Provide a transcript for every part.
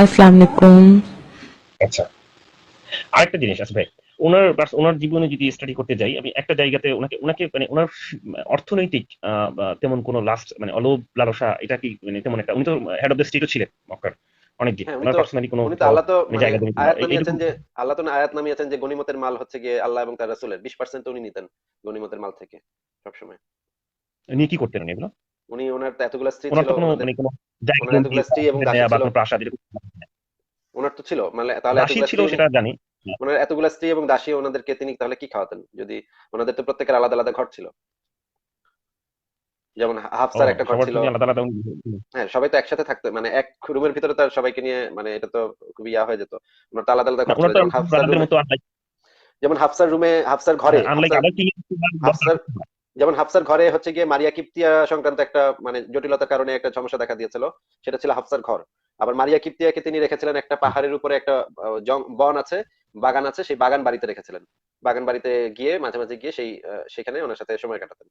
আসসালামু আলাইকুম আচ্ছা আরেকটা জিনিস আছে ভাই ওনার ওনার জীবনে যদি স্টাডি করতে যাই আমি একটা জায়গাতে ওনাকে ওনাকে মানে ওনার অর্থনৈতিক তেমন কোনো লাস্ট মানে অলোভ লালসা এটা কি মানে তেমন একটা উনি তো হেড অফ দ্য স্টেটও ছিলেন মক্কার অনেকদিন। হ্যাঁ উনি ওনার পার্সোনালি কোনো উনি তো আল্লাহ তো মানে মানে। আয়াত নামিয়েছেন যে আল্লাহ তো আয়াত নামিয়েছেন যে গনিমতের মাল হচ্ছে গিয়ে আল্লাহ এবং তার রাসূলের। 20% উনি নিতেন গনিমতের মাল থেকে সবসময়। উনি কি করতেন এগুলো? উনি ওনার তো এতগুলো স্ত্রী ছিল মানে জায়গা ওনার এতগুলো স্ত্রী এবং দাসী ছিল। কোনো প্রাসাদ এরকম ওনার তো ছিল মানে তাহলে ছিল সেটা জানি। ওনার এতগুলো স্ত্রী এবং দাসী ওনাদেরকে তিনি তাহলে কি খাওয়াতেন? যদি ওনাদের তো প্রত্যেকের আলাদা আলাদা ঘর ছিল। যেমন হাফসার একটা ঘর ছিল। হ্যাঁ সবাই তো একসাথে থাকতো মানে এক রুমের ভিতরে তো সবাইকে নিয়ে মানে এটা তো খুবই ইয়া হয়ে যেত। ওনার তো আলাদা আলাদা ঘর ছিল যেমন হাফসার রুমে যেমন হাফসার রুমে হাফসার ঘরে যেমন হাফসার ঘরে হচ্ছে গিয়ে মারিয়া কিপ্তিয়া সংক্রান্ত একটা মানে জটিলতার কারণে একটা সমস্যা দেখা দিয়েছিল, সেটা ছিল হাফসার ঘর। আবার মারিয়া কিপ্তিয়াকে তিনি রেখেছিলেন একটা পাহাড়ের উপরে একটা বন আছে, বাগান আছে, সেই বাগান বাড়িতে রেখেছিলেন। বাগান বাড়িতে গিয়ে, মাঝে মাঝে গিয়ে সেই সেখানে ওনার সাথে সময় কাটাতেন।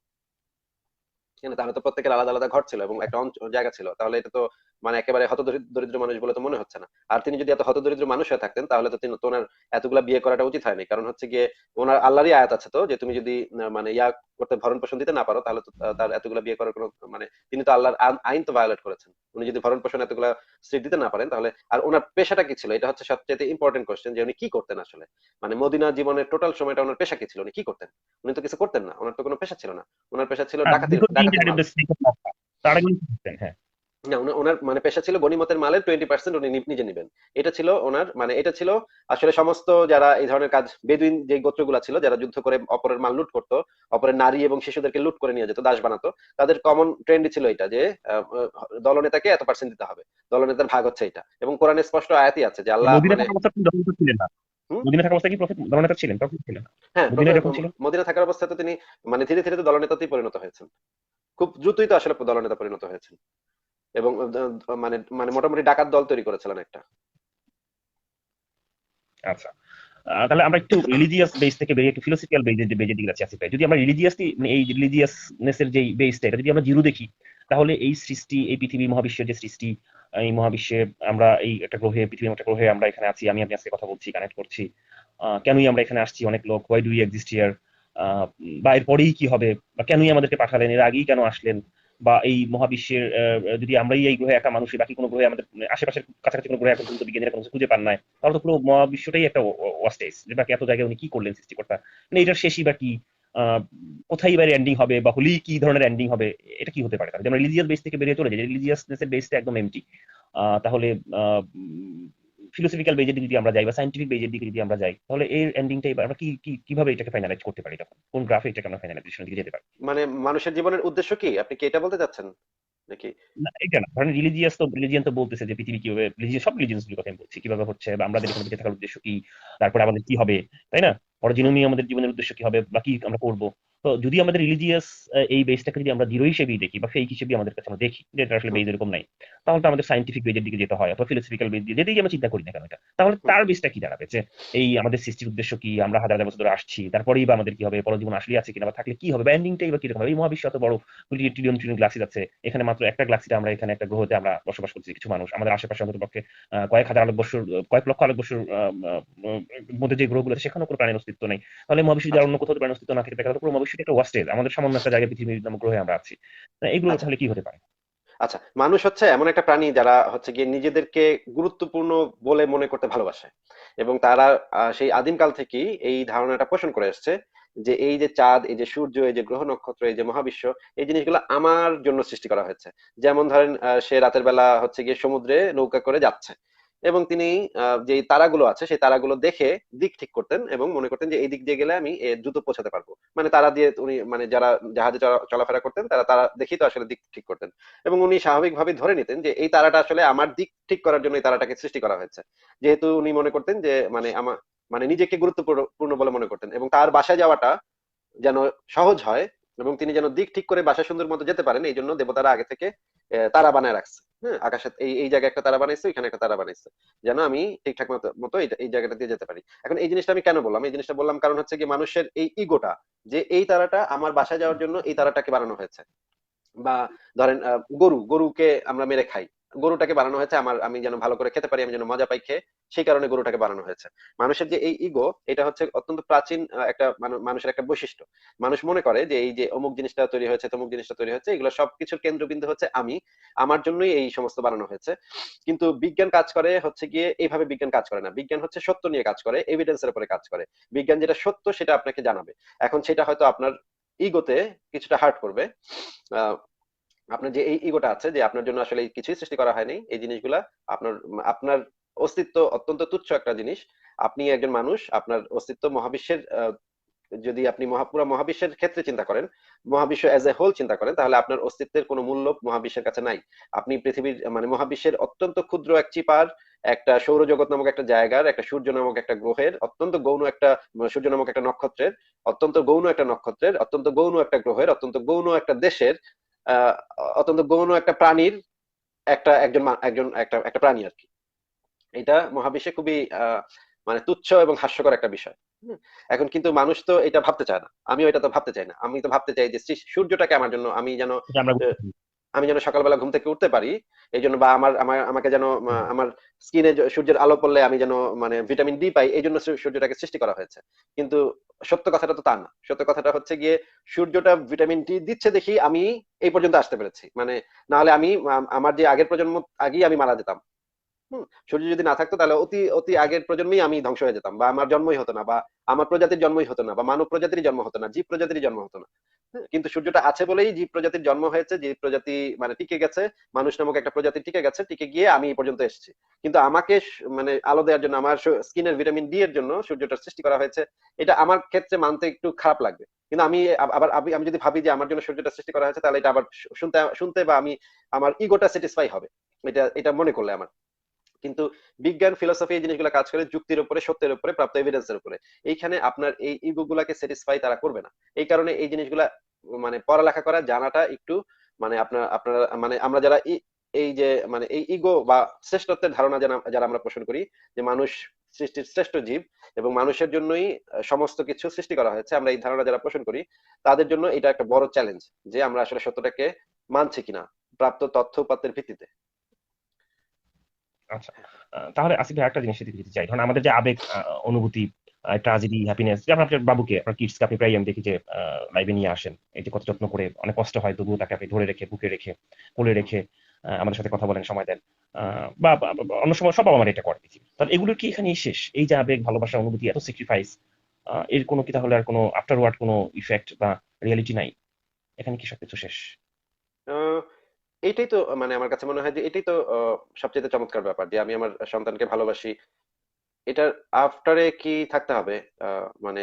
তাহলে তো প্রত্যেকের আলাদা আলাদা ঘর ছিল এবং একটা জায়গা ছিল। তাহলে এটা তো মানে একেবারে হত দরিদ্র মানুষ বলে তো মনে হচ্ছে না। আর তিনি যদি এত হত দরিদ্র মানুষ হয়ে থাকতেন তাহলে তো তিনি ওনার এতগুলা বিয়ে করাটা উচিত হয়নি। কারণ হচ্ছে গিয়ে ওনার আল্লাহরই আয়াত আছে তো যে তুমি যদি মানে ইয়া করতে ভরণ পোষণ দিতে না পারো তাহলে তো তার এতগুলা বিয়ে করার কোনো মানে তিনি তো আল্লাহর আইন- তো ভায়োলেট করেছেন। উনি যদি ভরণ পোষণ এতগুলা স্ত্রী দিতে না পারেন তাহলে আর ওনার পেশাটা কি ছিল? এটা হচ্ছে সবচেয়ে ইম্পর্টেন্ট কোশ্চেন যে উনি কি করতেন আসলে? মানে মদিনা জীবনের টোটাল সময়টা ওনার পেশা কি ছিল? উনি কি করতেন? উনি তো কিছু করতেন না। ওনার তো কোনো পেশা ছিল না। ওনার পেশা ছিল হ্যাঁ, ডাকাতি ডাকাতি না ওনা- ওনার মানে পেশা ছিল গনিমতের মালের টোয়েন্টি পার্সেন্ট উনি নিজে নেবেন। এটা ছিল ওনার মানে এটা ছিল আসলে সমস্ত যারা এই ধরনের কাজ বেদুইন যে গোত্রগুলা ছিল যারা যুদ্ধ করে অপরের মাল লুট করতো অপরের নারী এবং শিশুদেরকে লুট করে নিয়ে যেত দাস বানাতো তাদের কমন ট্রেন্ডই ছিল এটা যে দলনেতাকে এত পার্সেন্ট দিতে হবে। দলনেতার ভাগ হচ্ছে এটা। এবং কোরআনে স্পষ্ট আয়াতই আছে যে আল্লাহ অবস্থায় কি প্রফেট দলনেতা ছিলেন? তখন ছিলেন হ্যাঁ? মদিনা থাকার অবস্থায় তো তিনি মানে ধীরে ধীরে তো দলনেতাতেই পরিণত হয়েছেন। খুব দ্রুতই তো আসলে দলনেতা পরিণত হয়েছেন। এবং মানে মানে মোটামুটি ডাকাত দল তৈরি করেছিলেন একটা। আচ্ছা। তাহলে আমরা একটু রিলিজিয়াস বেস থেকে বেরিয়ে একটু ফিলোসফিক্যাল বেজের বেজের দিকে যাচ্ছি। আসিফ। যদি আমরা রিলিজিয়াসলি এই রিলিজিয়াসনেসের যে বেসটা এটা যদি আমরা জিরো দেখি, তাহলে এই সৃষ্টি, এই পৃথিবী, মহাবিশ্বের যে সৃষ্টি, এই মহাবিশ্বে আমরা এই একটা গ্রহে, পৃথিবীর একটা গ্রহে আমরা এখানে আছি, আমি আপনি আজকে কথা বলছি কানেক্ট করছি। কেনই আমরা এখানে আসছি? অনেক লোক why do you exist here বা এরপরেই কি হবে? বা কেনই আমাদেরকে পাঠালেন? এর আগেই কেন আসলেন? বা এই মহাবিশ্বের যদি আমরাই এই গ্রহে একা মানুষই বাকি কোনো গ্রহে আমাদের মানে আশেপাশের কাছাকাছি কোনো গ্রহে এখন পর্যন্ত বিজ্ঞানীরা কোনো খুঁজে পান নাই, তাহলে তো পুরো মহাবিশ্বটাই একটা ওয়াস্টেজ যে বাকি এত জায়গায় উনি কি করলেন সৃষ্টিকর্তা? মানে এটার শেষই বা কি? কোথায় এবার এন্ডিং হবে বা হলেই কি ধরনের এন্ডিং হবে, এটা কি হতে পারে যেমন রিলিজিয়াস বেস থেকে বেরিয়ে চলে যায় রিলিজিয়াসনেসের বেসটা একদম এমটি তাহলে ফিলোসফিক্যাল বেজের দিকে যদি আমরা যাই বা সাইন্টিফিক বেজের দিকে যদি আমরা যাই তাহলে এর এন্ডিংটাই আমরা কি কি- কীভাবে এটাকে ফাইনালাইজ করতে পারি তখন? কোন গ্রাফে এটাকে আমরা ফাইনালাইজেশনের দিকে যেতে পারি? মানে মানুষের জীবনের উদ্দেশ্য কি? আপনি কি এটা বলতে চাচ্ছেন নাকি? না এটা না। ধরেন রিলিজিয়াস তো রিলিজিয়ান তো বলতেছে যে পৃথিবী কীভাবে religion- সব রিলিজিয়াস কথা আমি বলছি। কীভাবে হচ্ছে বা আমাদের এখানে বেঁচে থাকার উদ্দেশ্য কি? তারপরে আমাদের কি হবে? তাই না? পরজীবনী আমাদের জীবনের উদ্দেশ্য কি হবে? বা কি আমরা করব? তো যদি আমাদের রিলিজিয়াস এই বেসটাকে যদি আমরা জিরো হিসেবেই দেখি বা ফেক হিসেবে আমাদের কাছে আমরা দেখি যে এটা আসলে বেজ এরকম নাই তাহলে তো আমাদের সাইন্টিফিক বেজের দিকে যেতে হয় অথবা ফিলোসফিক্যাল বেজ দিয়ে যেতেই আমরা চিন্তা করি না কেন এটা। তাহলে তার বেসটা কি দাঁড়াবে? যে এই আমাদের সৃষ্টির উদ্দেশ্য কি আমরা হাজার হাজার বছর ধরে আসছি তারপরেই বা আমাদের কি হবে পরজীবন আসলে আছে কিনা বা থাকলে কি হবে বা এন্ডিংটাই বা কীরকম হবে? এই মহাবিশ্ব এত বড় ট্রিলিয়ন ট্রিলিয়ন গ্লাসিস আছে এখানে মাত্র একটা গ্লাসিতে আমরা এখানে একটা গ্রহতে আমরা বসবাস করছি কিছু মানুষ। আমাদের আশেপাশে অন্তত পক্ষে কয়েক হাজার আলোক বছর কয়েক লক্ষ আলোক বছর মধ্যে যে গ্রহগুলো আছে সেখানেও কোনো প্রাণীর অস্তিত্ব নেই। তাহলে মহাবিশ্ব যদি আর অন্য কোথাও প্রাণীর অস্তিত্ব না থাকে তাহলে পুরো মহাবিশ্বটা একটা ওয়াস্টেজ আমাদের সামান্য একটা জায়গায় পৃথিবীর নামক গ্রহে আমরা আছি। এগুলো আচ্ছা। তাহলে কি হতে পারে? আচ্ছা মানুষ হচ্ছে এমন একটা প্রাণী যারা হচ্ছে গিয়ে নিজেদেরকে গুরুত্বপূর্ণ বলে মনে করতে ভালোবাসে। এবং তারা সেই আদিমকাল থেকেই এই ধারণাটা পোষণ করে এসছে যে এই যে চাঁদ এই যে সূর্য এই যে গ্রহ নক্ষত্র এই যে মহাবিশ্ব এই জিনিসগুলো আমার জন্য সৃষ্টি করা হয়েছে। যেমন ধরেন সে রাতের বেলা হচ্ছে গিয়ে সমুদ্রে নৌকা করে যাচ্ছে। এবং তিনি যে তারাগুলো আছে, সেই তারাগুলো দেখে দিক ঠিক করতেন এবং মনে করতেন যে এই দিক দিয়ে গেলে আমি দ্রুত পৌঁছাতে পারব। মানে তারা দিয়ে উনি মানে যারা জাহাজে চলাফেরা করতেন, তারা তারা দেখেই তো আসলে দিক ঠিক করতেন। এবং উনি স্বাভাবিকভাবে ধরে নিতেন যে, এই তারাটা আসলে আমার দিক ঠিক করার জন্য এই তারাটাকে সৃষ্টি করা হয়েছে। যেহেতু উনি মনে করতেন যে মানে আমার মানে নিজেকে গুরুত্বপূর্ণ বলে মনে করতেন এবং তার বাসায় যাওয়াটা যেন সহজ হয় এবং তিনি যেন দিক ঠিক করে বাসা সুন্দর মতো যেতে পারেন, এই জন্য দেবতারা আগে থেকে তারা বানায় রাখছে। হ্যাঁ আকাশে এই এই জায়গায় একটা তারা বানাইছে এখানে একটা তারা বানাইছে। যেন আমি ঠিকঠাক মতো মতো এই- জায়গাটা দিয়ে যেতে পারি। এখন এই জিনিসটা আমি কেন বললাম? এই জিনিসটা বললাম কারণ হচ্ছে কি মানুষের এই ইগোটা, যে এই তারাটা আমার বাসায় যাওয়ার জন্য এই তারাটাকে বানানো হয়েছে। বা ধরেন গরু, গরুকে আমরা মেরে খাই। গরুটাকে বানানো হয়েছে, আমার, আমি যেন ভালো করে খেতে পারি, আমি যেন মজা পাই খেয়ে, সেই কারণে গরুটাকে বানানো হয়েছে। মানুষের যে এই ইগো এটা হচ্ছে অত্যন্ত প্রাচীন একটা মানুষের একটা বৈশিষ্ট্য। মানুষ মনে করে যে এই যে অমুক জিনিসটা তৈরি হয়েছে, তমুক জিনিসটা তৈরি হয়েছে, এগুলো সবকিছুর কেন্দ্রবিন্দু হচ্ছে আমি, আমার জন্যই এই সমস্ত বানানো হয়েছে। কিন্তু বিজ্ঞান কাজ করে হচ্ছে গিয়ে এইভাবে বিজ্ঞান কাজ করে না। বিজ্ঞান হচ্ছে সত্য নিয়ে কাজ করে এভিডেন্সের উপরে কাজ করে। বিজ্ঞান যেটা সত্য, সেটা আপনাকে জানাবে। এখন সেটা হয়তো আপনার ইগোতে কিছুটা হার্ট করবে। আপনার যে এই ইগোটা আছে যে আপনার জন্য আসলে কিছুই সৃষ্টি করা হয়নি, এই জিনিসগুলা আপনার আপনার অস্তিত্ব অত্যন্ত তুচ্ছ একটা জিনিস। আপনি একজন মানুষ, আপনার অস্তিত্ব মহাবিশ্বের যদি আপনি মহা, পুরো মহাবিশ্বের ক্ষেত্রে চিন্তা করেন, মহাবিশ্ব এজ এ হোল চিন্তা করেন, তাহলে আপনার অস্তিত্বের কোনো মূল্য মহাবিশ্বের কাছে নাই। আপনি পৃথিবীর মানে মহাবিশ্বের অত্যন্ত ক্ষুদ্র এক চিপার, একটা সৌরজগৎ নামক একটা জায়গার, একটা সূর্য নামক একটা গ্রহের, অত্যন্ত গৌণ একটা সূর্য নামক একটা নক্ষত্রের, অত্যন্ত গৌণ একটা নক্ষত্রের, অত্যন্ত গৌণ একটা গ্রহের, অত্যন্ত গৌণ একটা দেশের অত্যন্ত গৌণ একটা প্রাণীর একটা একজন একজন একটা একটা প্রাণী আর কি। এটা মহাবিশ্বে খুবই আহ মানে তুচ্ছ এবং হাস্যকর একটা বিষয়। হুম। এখন কিন্তু মানুষ তো এটা ভাবতে চায় না। আমিও এটা তো ভাবতে চাই না। আমি তো ভাবতে চাই যে সূর্যটাকে আমার জন্য আমি যেন আমি যেন সকালবেলা ঘুম থেকে উঠতে পারি এই জন্য বা আমার আমার, আমাকে যেন আমার স্কিনে সূর্যের আলো পড়লে আমি যেন মানে ভিটামিন ডি পাই এই জন্য সূর্যটাকে সৃষ্টি করা হয়েছে। কিন্তু সত্য কথাটা তো তা না। সত্য কথাটা হচ্ছে গিয়ে, সূর্যটা ভিটামিন ডি দিচ্ছে দেখি আমি এই পর্যন্ত আসতে পেরেছি। মানে না হলে আমি, আমার যে আগের প্রজন্ম আগেই আমি মারা যেতাম। সূর্য যদি না থাকতো তাহলে অতি অতি আগের প্রজন্মেই আমি ধ্বংস হয়ে যেতাম, বা আমার জন্মই হতো না, বা আমার প্রজাতির জন্মই হতো না, বা মানব প্রজাতির জন্ম হতো না, জীব প্রজাতির জন্ম হতো না। কিন্তু সূর্যটা আছে বলেই জীব প্রজাতির জন্ম হয়েছে, জীব প্রজাতি মানে টিকে গেছে, মানুষ নামক একটা প্রজাতি টিকে গেছে, টিকে গিয়ে আমি এই পর্যন্ত এসেছি। কিন্তু আমাকে মানে আলো দেওয়ার জন্য, আমার স্কিনের ভিটামিন ডি এর জন্য সূর্যটার সৃষ্টি করা হয়েছে, এটা আমার ক্ষেত্রে মানতে একটু খারাপ লাগবে। কিন্তু আমি আবার আমি যদি ভাবি যে আমার জন্য সূর্যটা সৃষ্টি করা হয়েছে, তাহলে এটা আবার শুনতে শুনতে বা আমি, আমার ইগোটা স্যাটিসফাই হবে। এটা এটা মনে করলে আমার। কিন্তু বিজ্ঞান ফিলোসফি এই জিনিসগুলো কাজ করে যুক্তির উপরে, সত্যের উপরে, প্রাপ্ত এভিডেন্সের উপরে। এইখানে আপনার এই ইগো গুলাকে স্যাটিসফাই তারা করবে না। এই কারণে এই জিনিসগুলা মানে পড়ালেখা করা, জানাটা একটু মানে আপনার আপনার মানে আমরা যারা এই যে মানে এই ইগো বা শ্রেষ্ঠত্বের ধারণা যারা আমরা পোষণ করি, যে মানুষ সৃষ্টির শ্রেষ্ঠ জীব এবং মানুষের জন্যই সমস্ত কিছু সৃষ্টি করা হয়েছে, আমরা এই ধারণা যারা পোষণ করি, তাদের জন্য এটা একটা বড় চ্যালেঞ্জ যে আমরা আসলে সত্যটাকে মানছি কিনা, প্রাপ্ত তথ্য উপাত্তের ভিত্তিতে। আচ্ছা তাহলে আসিফ ভাই, একটা জিনিস যেতে চাই, ধরুন আমাদের যে আবেগ অনুভূতি ট্রাজেডি হ্যাপিনেস যেমন আপনার বাবুকে, আপনার কিডসকে আপনি প্রায় আমি দেখি যে লাইভে নিয়ে আসেন, এই যে কত যত্ন করে, অনেক কষ্ট হয় তবুও তাকে আপনি ধরে রেখে, বুকে রেখে, কোলে রেখে আমাদের সাথে কথা বলেন, সময় দেন বা অন্য সময় সব আমার এটা করে তাহলে এগুলো কি এখানেই শেষ? এই যে আবেগ, ভালোবাসা, অনুভূতি, এত স্যাক্রিফাইস এর কোনো কি তাহলে আর কোনো আফটার ওয়ার্ড কোনো ইফেক্ট বা রিয়ালিটি নাই? এখানে কি সবকিছু শেষ? আহ, এইটাই তো মানে আমার কাছে মনে হয় যে এটাই তো সবচেয়ে চমৎকার ব্যাপার যে আমি আমার সন্তানকে ভালোবাসি। এটার আফটারে কি থাকতে হবে? মানে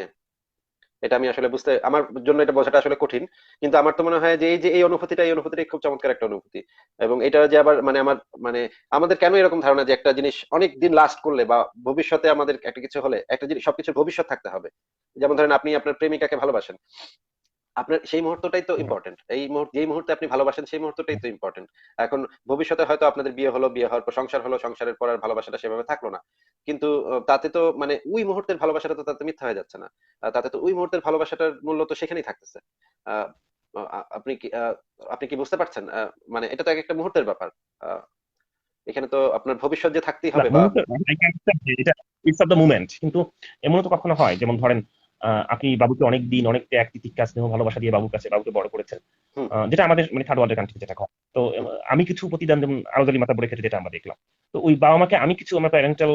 এটা আমি আসলে বুঝতে আমার জন্য এটা বোঝাটা আসলে কঠিন। কিন্তু আমার তো মনে হয় যে এই যে এই অনুভূতিটা এই অনুভূতিটা খুব চমৎকার একটা অনুভূতি। এবং এটা যে আবার মানে আমার মানে আমাদের কেন এরকম ধারণা যে একটা জিনিস অনেক দিন লাস্ট করলে বা ভবিষ্যতে আমাদের একটা কিছু হলে একটা জিনিস সবকিছুর ভবিষ্যৎ থাকতে হবে। যেমন ধরেন আপনি আপনার প্রেমিকাকে ভালোবাসেন। আপনার সেই মুহূর্তটাই তো। ইম্পর্টেন্ট এই মুহূর্তে যেই মুহূর্তে আপনি ভালোবাসেন সেই মুহূর্তটাই তো ইম্পর্টেন্ট এখন ভবিষ্যতে হয়তো আপনাদের বিয়ে হলো বিয়ে হওয়ার পর সংসার হলো সংসারের পর আর ভালোবাসাটা সেভাবে থাকল না। কিন্তু তাতে তো মানে ওই মুহূর্তের ভালোবাসাটা তো তাতে মিথ্যা হয়ে যাচ্ছে না। তাতে তো ওই মুহূর্তের ভালোবাসাটার মূল্য তো সেখানেই থাকতেছে। আপনি কি আপনি কি বুঝতে পারছেন? মানে এটা তো এক একটা মুহূর্তের ব্যাপার। এখানে তো আপনার ভবিষ্যৎ যে থাকতেই হবে বা ইটস অফ দ্য মুমেন্ট কিন্তু এমন তো কখনো হয় যেমন ধরেন আপনি বাবুকে অনেক দিন অনেক ত্যাগ তিতিক্ষা স্নেহ ভালোবাসা দিয়ে বাবুর কাছে বাবুকে বড় করেছেন। যেটা আমাদের মানে থার্ড ওয়ার্ল্ডের কান্ট্রি যেটা তো আমি কিছু প্রতিদান যেমন আরজালি মাতা বলে ক্ষেত্রে যেটা আমরা দেখলাম। তো ওই বাবা মাকে আমি কিছু আমার প্যারেন্টাল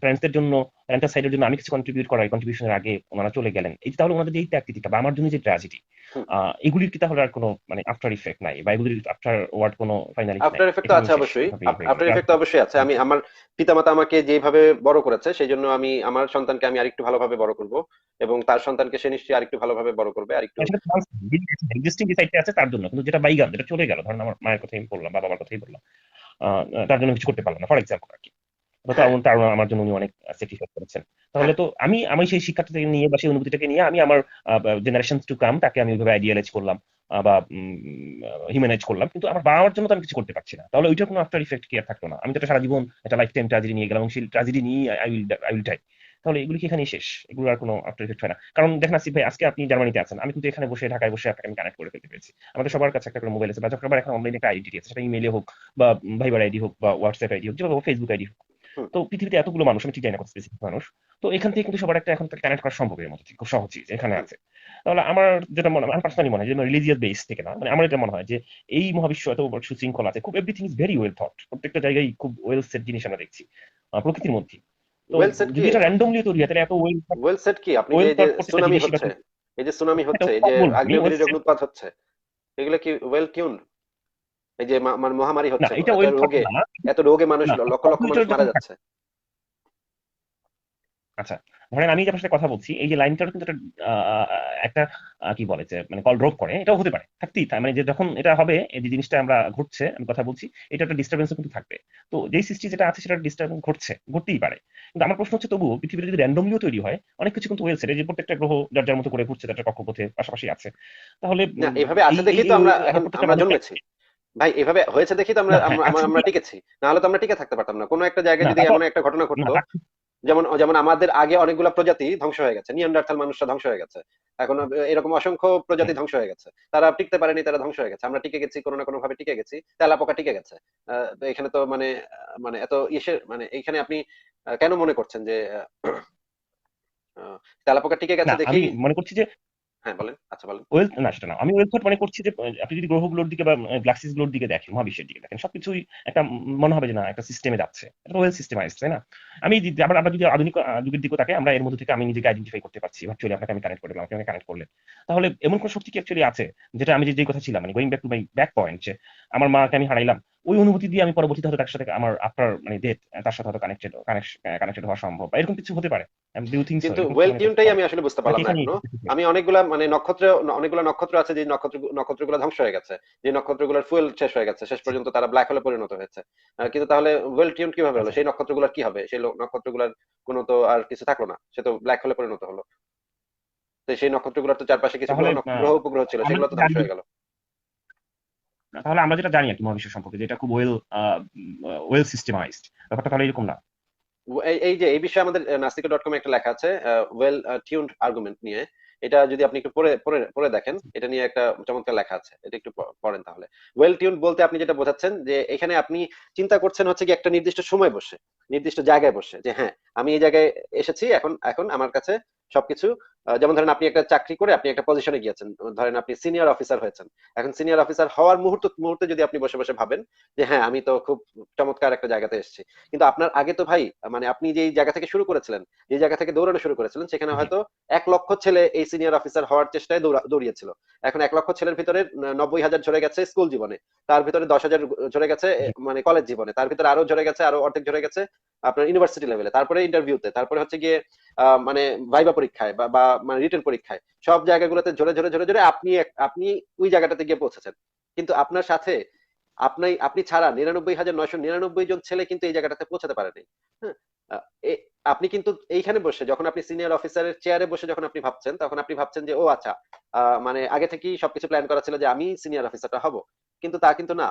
প্যারেন্টসদের জন্য প্যারেন্টাল সাইডের জন্য আমি কিছু কন্ট্রিবিউট করাই কন্ট্রিবিউশনের আগে ওনারা চলে গেলেন। এই যে তাহলে ওনাদের এই ত্যাগ বা আমার জন্য যে ট্র্যাজেডি এগুলির কি তাহলে আর কোনো মানে আফটার ইফেক্ট নাই? বা এগুলির আফটার ওয়ার্ড কোনো আফটার এফেক্ট তো আছে অবশ্যই। আফটার গেল এফেক্ট তো অবশ্যই আছে। আমি আমার পিতামাতা আমাকে যেভাবে বড় করেছে সেই জন্য আমি আমার সন্তানকে আমি আরেকটু ভালোভাবে বড় করব এবং তার সন্তানকে সে নিশ্চয়ই আরেকটু ভালোভাবে বড় করবে আরেকটু এক্সিস্টিং যে সাইডটা আছে তার জন্য কিন্তু যেটা বাইগান যেটা চলে গেল ধরেন আমার মায়ের কথাই বললাম বা বাবার কথাই বললাম। তার জন্য কিছু করতে পারলাম না ফর এক্সাম্পল আর কি। তার তার আমার জন্য উনি অনেক স্যাক্রিফাইস করেছেন। তাহলে তো আমি আমি সেই শিক্ষাটা থেকে নিয়ে বা সেই অনুভূতিটাকে নিয়ে আমি আমার জেনারেশন টু কাম তাকে আমি ওইভাবে আইডিয়ালাইজ করলাম বা হিউম্যানাইজ করলাম। কিন্তু আমার বাবা মার জন্য তো আমি কিছু করতে পারছি না। তাহলে ওইটার কোনো আফটার ইফেক্ট কি আর থাকল না? আমি তো সারা জীবন একটা লাইফ টাইম ট্রাজেডি নিয়ে গেলাম এবং সেই ট্রাজেডি নিয়ে I will I will tie তাহলে এগুলি কি এখানেই শেষ? এগুলো আর কোনো আফটার ইফেক্ট হয় না। কারণ দেখেন আসিফ ভাই আজকে আপনি জার্মানিতে আছেন আমি কিন্তু এখানে বসে ঢাকায় বসে আপনাকে আমি কানেক্ট করে ফেলতে পেরেছি। আমাদের সবার কাছে একটা করে মোবাইল আছে বা যখন এখন অনলাইনে একটা আইডি আছে সেটা ইমেলে হোক বা ভাইবার আইডি হোক বা হোয়াটসঅ্যাপ আইডি হোক যেভাবে ফেসবুক আইডি হোক। তো পৃথিবীতে এতগুলো মানুষ আমি ঠিক জানি না স্পেসিফিক মানুষ তো এখান থেকে কিন্তু সবার একটা এখন কানেক্ট করা সম্ভব এর মধ্যে খুব সহজেই যে এখানে আছে। তাহলে আমার যেটা মনে আমার পার্সোনালি মনে হয় যে রিলিজিয়াস বেস থেকে না মানে আমার এটা মনে হয় যে এই মহাবিশ্ব এত সুশৃঙ্খল আছে খুব everything is very well thought প্রত্যেকটা জায়গায় খুব ওয়েল সেট জিনিস আমরা দেখছি প্রকৃতির মধ্যে তো Well কি? এটা র্যান্ডমলি তৈরি হয় তাহলে এত ওয়েল ওয়েল সেট কি? আপনি এই যে সুনামি হচ্ছে এই যে সুনামি হচ্ছে এই যে বলব, আগ্নেয়গিরি অগ্নুৎপাত হচ্ছে এগুলো কি ওয়েল টিউন এই যে মানে মহামারী হচ্ছে এটা ওয়েল রোগে এত রোগে মানুষ লক্ষ লক্ষ মানুষ মারা যাচ্ছে। আচ্ছা ধরেন আমি আপনার সাথে কথা বলছি এই যে লাইনটার কিন্তু একটা কি বলে যে মানে কল ড্রপ করে এটাও হতে পারে থাকতেই তাই মানে যে যখন এটা হবে এই যে জিনিসটা আমরা ঘটছে আমি কথা বলছি এটা একটা ডিস্টারবেন্সও কিন্তু থাকবে। তো যেই সৃষ্টি যেটা আছে সেটা ডিস্টারবেন্স ঘটছে ঘটতেই পারে। কিন্তু আমার প্রশ্ন হচ্ছে তবুও পৃথিবীতে যদি র্যান্ডমলিও তৈরি হয় অনেক কিছু কিন্তু যে প্রত্যেকটা গ্রহ যার যার মতো করে ঘুরছে তার কক্ষপথে পাশাপাশি আছে। তাহলে এভাবে আছে তো আমরা এখন আমরা জন্মেছি। ভাই এভাবে হয়েছে দেখি তো আমরা হ্যাঁ, আমরা- আমরা টিকেছি। না হলে তো আমরা টিকে থাকতে পারতাম না। কোনো একটা জায়গায় যদি এমন একটা ঘটনা ঘটতো যেমন যেমন আমাদের আগে অনেকগুলো প্রজাতি ধ্বংস হয়ে গেছে নিয়ান্ডারথাল মানুষরা ধ্বংস হয়ে গেছে। এখন এরকম অসংখ্য প্রজাতি ধ্বংস হয়ে গেছে। তারা টিকতে পারেনি তারা ধ্বংস হয়ে গেছে। আমরা টিকে গেছি কোনো না কোনো ভাবে টিকে গেছি তেলাপোকা টিকে গেছে। আহ, এখানে তো মানে মানে এত ইসের মানে এইখানে আপনি কেন মনে করছেন যে তেলা পোকা তেলাপোকা টিকে গেছে দেখি? মনে করছি যে হ্যাঁ আচ্ছা আমি মনে করছি যে আপনি যদি গ্রহগুলোর দিকে বা দিকে দেখেন, মহাবিশ্বের দিকে দেখেন, সবকিছুই একটা মনে হবে যে, না, একটা সিস্টেমে যাচ্ছে। ওয়েল তাই না? আমি আবার আমরা যদি আধুনিক যুগের দিকে তাকে আমরা এর মধ্যে থেকে আমি নিজেকে আইডেন্টিফাই করতে পারছি। ভার্চুয়ালি আপনাকে আমি কানেক্ট করলাম, আপনি কানেক্ট করলেন। তাহলে এমন কোন শক্তি কি অ্যাকচুয়ালি আছে? যেটা আমি যে কথা ছিলাম মানে going back to my back point যে, আমার মাকে আমি হারাইলাম ওই অনুভূতি দিয়ে আমি পরবর্তীতে হয়তো তার সাথে আমার আফটার মানে ডেথ তার সাথে হয়তো কানেক্টেড কানেক্টেড হওয়া সম্ভব বা এরকম কিছু হতে পারে। কিন্তু ওয়েল টিউনটাই আমি আসলে বুঝতে পারলাম না আমি অনেকগুলা মানে নক্ষত্র অনেকগুলো নক্ষত্র আছে যে নক্ষত্র নক্ষত্রগুলো ধ্বংস হয়ে গেছে যে নক্ষত্রগুলোর ফুয়েল শেষ হয়ে গেছে শেষ পর্যন্ত তারা ব্ল্যাক হোলে পরিণত হয়েছে। কিন্তু তাহলে ওয়েল টিউন কীভাবে হলো? সেই নক্ষত্রগুলোর কি হবে? সেই নক্ষত্রগুলোর কোনো তো আর কিছু থাকল না সে তো ব্ল্যাক হোলে পরিণত হলো। তো সেই নক্ষত্রগুলোর তো চারপাশে কিছু গ্রহ উপগ্রহ ছিল সেগুলো তো ধ্বংস হয়ে গেল। তাহলে আমরা যেটা জানি আর কি মহাবিশ্ব সম্পর্কে, যে এটা খুব ওয়েল ওয়েল সিস্টেমাইজড ব্যাপারটা তাহলে এরকম না। এই যে, এই বিষয়ে আমাদের নাস্তিকা ডট কমে একটা লেখা আছে ওয়েল টিউনড আর্গুমেন্ট নিয়ে। এটা যদি আপনি একটু পরে পড়ে পড়ে দেখেন, এটা নিয়ে একটা চমৎকার লেখা আছে। এটা একটু পড়েন তাহলে। ওয়েল টিউন বলতে আপনি যেটা বোঝাচ্ছেন, যে এখানে আপনি চিন্তা করছেন হচ্ছে কি একটা নির্দিষ্ট সময় বসে, নির্দিষ্ট জায়গায় বসে, যে হ্যাঁ আমি এই জায়গায় এসেছি, এখন এখন আমার কাছে সবকিছু। যেমন ধরেন আপনি একটা চাকরি করে আপনি একটা পজিশনে গিয়েছেন। ধরেন আপনি সিনিয়র অফিসার হয়েছেন। এখন সিনিয়র অফিসার হওয়ার মুহূর্ত মুহূর্তে যদি আপনি বসে বসে ভাবেন যে হ্যাঁ আমি তো খুব চমৎকার একটা জায়গাতে এসেছি। কিন্তু আপনার আগে তো ভাই মানে আপনি যেই জায়গা থেকে শুরু করেছিলেন যে জায়গা থেকে দৌড়ানো শুরু করেছিলেন সেখানে হয়তো এক লক্ষ ছেলে এই সিনিয়র অফিসার হওয়ার চেষ্টায় দৌড়িয়েছিল। এখন এক লক্ষ ছেলের ভিতরে নব্বই হাজার ঝরে গেছে স্কুল জীবনে। তার ভিতরে দশ হাজার ঝরে গেছে মানে কলেজ জীবনে। তার ভিতরে আরও ঝরে গেছে আরও অর্ধেক ঝরে গেছে। আপনার ইউনিভার্সিটি লেভেলে তারপরে ইন্টারভিউতে তারপরে হচ্ছে গিয়ে মানে ভাইবা পরীক্ষায় বা মানে রিটেন পরীক্ষায়, সব জায়গাগুলোতে ঝরে ঝরে ঝরে ঝরে আপনি আপনি ওই জায়গাটাতে গিয়ে পৌঁছেছেন। কিন্তু আপনার সাথে আপনি আপনি ছাড়া নিরানব্বই হাজার নয়শো নিরানব্বই জন ছেলে কিন্তু এই জায়গাটাতে পৌঁছাতে পারেনি। হ্যাঁ আপনি কিন্তু এইখানে বসে, যখন আপনি সিনিয়র অফিসারের চেয়ারে বসে যখন আপনি ভাবছেন, তখন আপনি ভাবছেন যে, ও আচ্ছা মানে আগে থেকেই সবকিছু প্ল্যান করা ছিল যে আমি সিনিয়র অফিসারটা হব। কিন্তু তা কিন্তু না।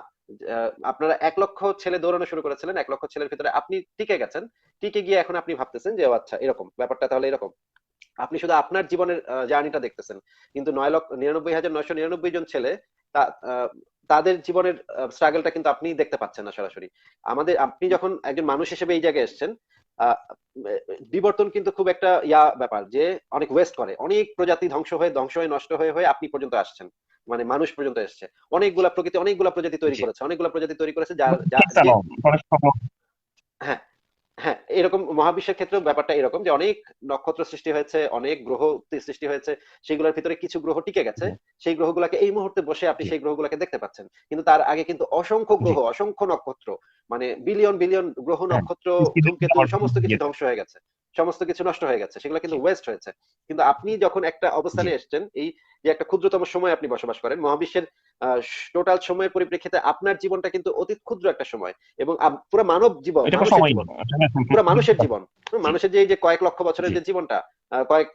আপনারা এক লক্ষ ছেলে দৌড়ানো শুরু করেছিলেন, এক লক্ষ ছেলের ভিতরে আপনি টিকে গেছেন। টিকে গিয়ে এখন আপনি ভাবতেছেন যে আচ্ছা এরকম, ব্যাপারটা তাহলে এরকম। আপনি শুধু আপনার জীবনের জার্নিটা দেখতেছেন। কিন্তু নয় লক্ষ, নিরানব্বই হাজার নয়শো নিরানব্বই জন ছেলে তাদের জীবনের স্ট্রাগলটা কিন্তু আপনি দেখতে পাচ্ছেন না সরাসরি। আমাদের, আপনি যখন একজন মানুষ হিসেবে এই জায়গায় এসেছেন বিবর্তন কিন্তু খুব একটা ইয়া ব্যাপার যে, অনেক ওয়েস্ট করে। অনেক প্রজাতি ধ্বংস হয়ে ধ্বংস হয়ে, নষ্ট হয়ে হয়ে আপনি পর্যন্ত আসছেন। মানে মানুষ পর্যন্ত এসছে। অনেকগুলা প্রকৃতি অনেকগুলা প্রজাতি তৈরি করেছে অনেকগুলা প্রজাতি তৈরি করেছে যা- যে- হ্যাঁ এরকম মহাবিশ্বের ক্ষেত্রেও ব্যাপারটা এরকম যে অনেক নক্ষত্র সৃষ্টি হয়েছে অনেক গ্রহ সৃষ্টি হয়েছে সেগুলোর ভিতরে কিছু গ্রহ টিকে গেছে সেই গ্রহগুলোকে এই মুহূর্তে বসে আপনি। সেই গ্রহগুলোকে দেখতে পাচ্ছেন। কিন্তু তার আগে কিন্তু অসংখ্য গ্রহ অসংখ্য নক্ষত্র মানে বিলিয়ন বিলিয়ন গ্রহ হ্যাঁ, নক্ষত্র ধূমকেতু সমস্ত কিছু ধ্বংস হয়ে গেছে। সমস্ত কিছু নষ্ট হয়ে গেছে সেগুলো কিন্তু ওয়েস্ট হয়েছে। কিন্তু আপনি যখন একটা অবস্থানে এসেছেন এই যে একটা ক্ষুদ্রতম সময় আপনি বসবাস করেন মহাবিশ্বের টোটাল সময়ের পরিপ্রেক্ষিতে আপনার জীবনটা কিন্তু অতি ক্ষুদ্র একটা সময় এবং পুরো মানব জীবন জীবন পুরো মানুষের জীবন মানুষের যে এই যে কয়েক লক্ষ বছরের যে জীবনটা কয়েক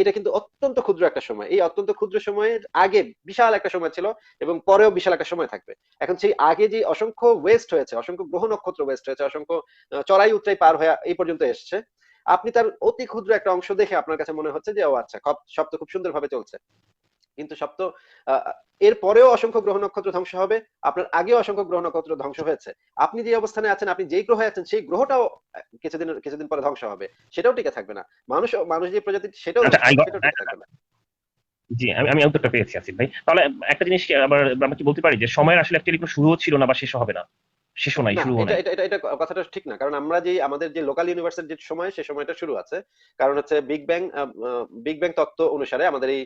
এটা কিন্তু অত্যন্ত ক্ষুদ্র একটা সময়। এই অত্যন্ত ক্ষুদ্র সময়ের আগে বিশাল একটা সময় ছিল এবং পরেও বিশাল একটা সময় থাকবে। এখন সেই আগে যে অসংখ্য ওয়েস্ট হয়েছে অসংখ্য গ্রহ নক্ষত্র ওয়েস্ট হয়েছে অসংখ্য চড়াই উতরাই পার হয়ে এই পর্যন্ত এসছে। আপনি তার অতি ক্ষুদ্র একটা অংশ দেখে আপনার কাছে মনে হচ্ছে যে ও আচ্ছা সব- তো খুব সুন্দরভাবে চলছে। কিন্তু সব তো এর পরেও অসংখ্য গ্রহ নক্ষত্র ধ্বংস হবে আপনার আগেও অসংখ্য গ্রহ নক্ষত্র ধ্বংস হয়েছে। আপনি যে অবস্থানে আছেন আপনি যেই গ্রহে আছেন সেই গ্রহটাও কিছুদিন কিছুদিন পরে ধ্বংস হবে। সেটাও টিকে থাকবে না। মানুষ মানুষ যে প্রজাতি সেটাও আচ্ছা, টিকে থাকবে না। জি আমি আমি উত্তরটা পেয়েছি আসিফ ভাই। তাহলে একটা জিনিস আবার আমরা কি বলতে পারি যে সময়ের আসলে একটা শুরুও ছিল না বা শেষও হবে না? শেষও নাই না শুরুও এটা এটা এটা কথাটা ঠিক না কারণ আমরা যে আমাদের যে লোকাল ইউনিভার্সের যে সময় সে সময়টা শুরু আছে কারণ হচ্ছে বিগ ব্যাং বিগ ব্যাং তত্ত্ব অনুসারে আমাদের এই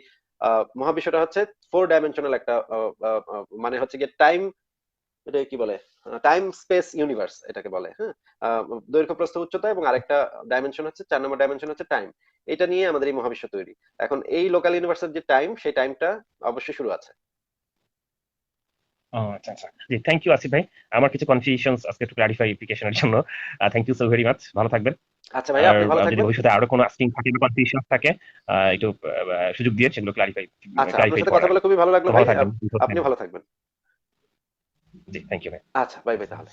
মহাবিশ্বটা হচ্ছে ফোর ডাইমেনশনাল একটা মানে হচ্ছে গিয়ে টাইম এটা কি বলে টাইম স্পেস ইউনিভার্স এটাকে বলে হ্যাঁ? দৈর্ঘ্য প্রস্থ উচ্চতা এবং আরেকটা ডাইমেনশন হচ্ছে চার নম্বর ডাইমেনশন হচ্ছে টাইম এটা নিয়ে আমাদের এই মহাবিশ্ব তৈরি। এখন এই লোকাল ইউনিভার্সের যে টাইম সেই টাইমটা অবশ্যই শুরু আছে। আচ্ছা আচ্ছা। জি থ্যাংক ইউ আসিফ ভাই। আমার কিছু কনফিউশনস আজকে একটু ক্লারিফিকেশনের জন্য। Thank you so very much ভালো থাকবেন। আচ্ছা ভাই আপনি ভালো থাকবেন। ভবিষ্যতে আরও কোনো আস্কিং থাকে বা কনফিউশন থাকে একটু সুযোগ দিয়ে সেগুলো ক্লারিফাই আচ্ছা আপনার সাথে কথা বলে খুবই ভালো লাগল ভাই আপনি ভালো থাকবেন। জি থ্যাংক ইউ ভাই। আচ্ছা বাই বাই তাহলে।